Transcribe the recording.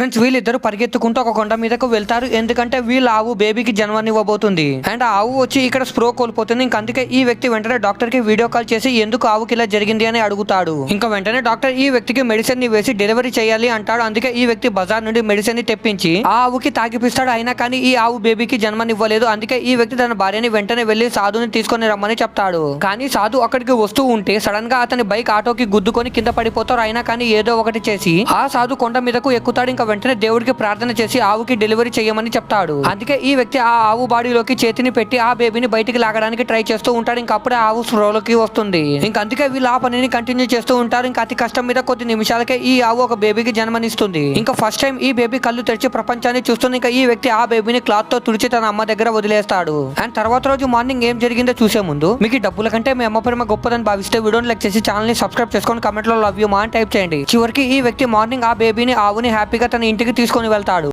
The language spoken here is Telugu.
ఫ్రెండ్స్ వీళ్ళిద్దరు పరిగెత్తుకుంటూ ఒక కొండ మీదకు వెళ్తారు. ఎందుకంటే వీళ్ళ ఆవు బేబీకి జన్మనివ్వబోతుంది. అండ్ ఆ ఆవు వచ్చి ఇక్కడ స్ప్రో కోల్పోతుంది. ఇంక అందుకే ఈ వ్యక్తి వెంటనే డాక్టర్కి వీడియో కాల్ చేసి ఎందుకు ఆవుకి ఇలా జరిగింది అని అడుగుతాడు. ఇంకా వెంటనే డాక్టర్ ఈ వ్యక్తికి మెడిసిన్ని వేసి డెలివరీ చేయాలి అంటాడు. అందుకే ఈ వ్యక్తి బజార్ నుండి మెడిసిన్ని తెప్పించి ఆ ఆవుకి తాగిపిస్తాడు. అయినా కానీ ఈ ఆవు బేబీకి జన్మనివ్వలేదు. అందుకే ఈ వ్యక్తి తన భార్యని వెంటనే వెళ్ళి సాధుని తీసుకొని రమ్మని చెప్తాడు. కానీ సాధు అక్కడికి వస్తూ ఉంటే సడన్గా అతని బైక్ ఆటోకి గుద్దుకొని కింద పడిపోతారు అయినా కానీ ఏదో ఒకటి చేసి ఆ సాధు కొండ మీదకు ఎక్కుతాడు. ఇంకా వెంటనే దేవుడికి ప్రార్థన చేసి ఆవుకి డెలివరీ చేయమని చెప్తాడు. అందుకే ఈ వ్యక్తి ఆ ఆవు బాడీలోకి చేతిని పెట్టి ఆ బేబీని బయటికి లాగడానికి ట్రై చేస్తూ ఉంటాడు. ఇంకా అప్పుడే ఆవు స్ప్రోలోకి వస్తుంది. ఇంకా అందుకే వీళ్ళు ఆ పనిని కంటిన్యూ చేస్తూ ఉంటారు. ఇంకా అతి కష్టం మీద కొద్ది నిమిషాలకే ఈ ఆవు ఒక బేబీకి జన్మనిస్తుంది. ఇంకా ఫస్ట్ టైం ఈ బేబీ కళ్ళు తెరిచి ప్రపంచాన్ని చూస్తుంది. ఇంకా ఈ వ్యక్తి ఆ బేబీని క్లాత్తో తుడిచి తన అమ్మ దగ్గర వదిలేస్తాడు. అండ్ తర్వాత రోజు మార్నింగ్ ఏం జరిగిందో చూసే ముందు మీకు డబ్బుల కంటే మీ అమ్మ ప్రేమ గొప్పదని భావిస్తే వీడియోని లైక్ చేసి ఛానల్ని సబ్స్క్రైబ్ చేసుకొని కమెంట్లో లవ్ యూ మా అని టైప్ చేయండి. చివరికి ఈ వ్యక్తి మార్నింగ్ ఆ బేబీని ఆవుని హ్యాపీగా తన ఇంటికి తీసుకొని వెళ్తాడు.